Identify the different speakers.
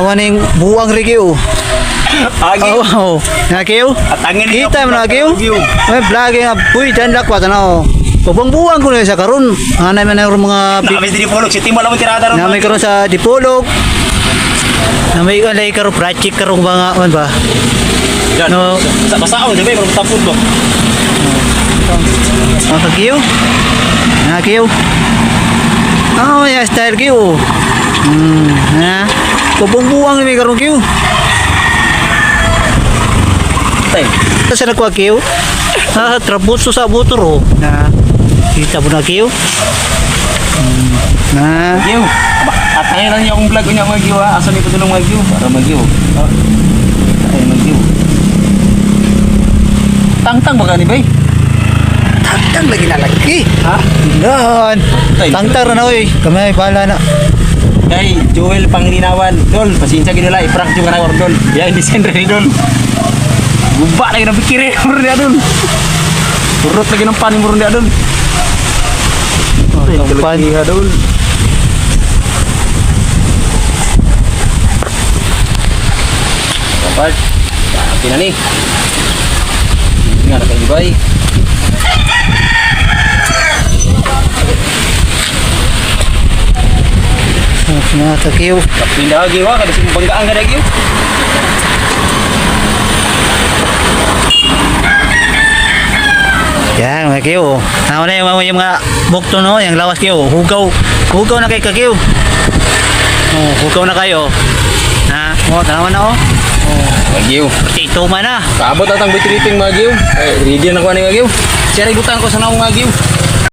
Speaker 1: Awan na yung buwang Rikiw.
Speaker 2: Agi.
Speaker 1: Oh, oh. Nakiw?
Speaker 2: Atangin
Speaker 1: Kita mo nakiw? May vlogger nga. Uy, dandak pa. Tanaw. Pabang-buwang ko na sa karon. Hanay man na yung mga...
Speaker 2: Na kami din pulog. Si Timo lang tirada ron.
Speaker 1: na may karon sa Dipolog. Na may alay karon project karon mga man ba?
Speaker 2: Yan.
Speaker 1: No.
Speaker 2: Sa basaon, di ba? Kung tapon ko.
Speaker 1: Mga kagiyo. Nakiw. Oh, ya style kiyo. Hmm. Pabang-buwang ni karon kiyo.
Speaker 2: Tay.
Speaker 1: Sa nagwa kiyo. Ha, trabuso sa butro na kita mo na kiyo. Hmm, na
Speaker 2: Magiw. At ngayon lang akong vlog niya Magiw ha. Asa ni patulong Magiw? Para Magiw. Ay Magiw. Tangtang ba ni bay?
Speaker 1: tagtang lagi na lagi.
Speaker 2: Ha?
Speaker 1: Yan.
Speaker 2: Tay.
Speaker 1: Tangtar na oy. Kamay bala na.
Speaker 2: Kay Joel Panglinawan. Dol, pasinsya gini lah. Iprank juga nangor dol. Ya, ini sendiri nih dol. Gumpak lagi napikir eh. Murun dia dol. Turut lagi nampan murun dia dol.
Speaker 1: Nampan.
Speaker 2: Iya dol. Nampan. Tapi nih Ini ada kayu baik.
Speaker 1: Mga kakiyo.
Speaker 2: Pindah lagi wah kada sing banggaan kada lagi.
Speaker 1: Yan, mga kiyo. Ano na yung yung mga bukto no, yung lawas kiyo. Hugaw. Hugaw na kay kakiyo. Oh, hugaw na kayo. Ha? Oh, tanawan na oh.
Speaker 2: Magiw.
Speaker 1: Ito man na.
Speaker 2: Kaabot atang bitripping Magiw. Eh, ready na ko ani Magiw. Gutang ko sa naong Magiw.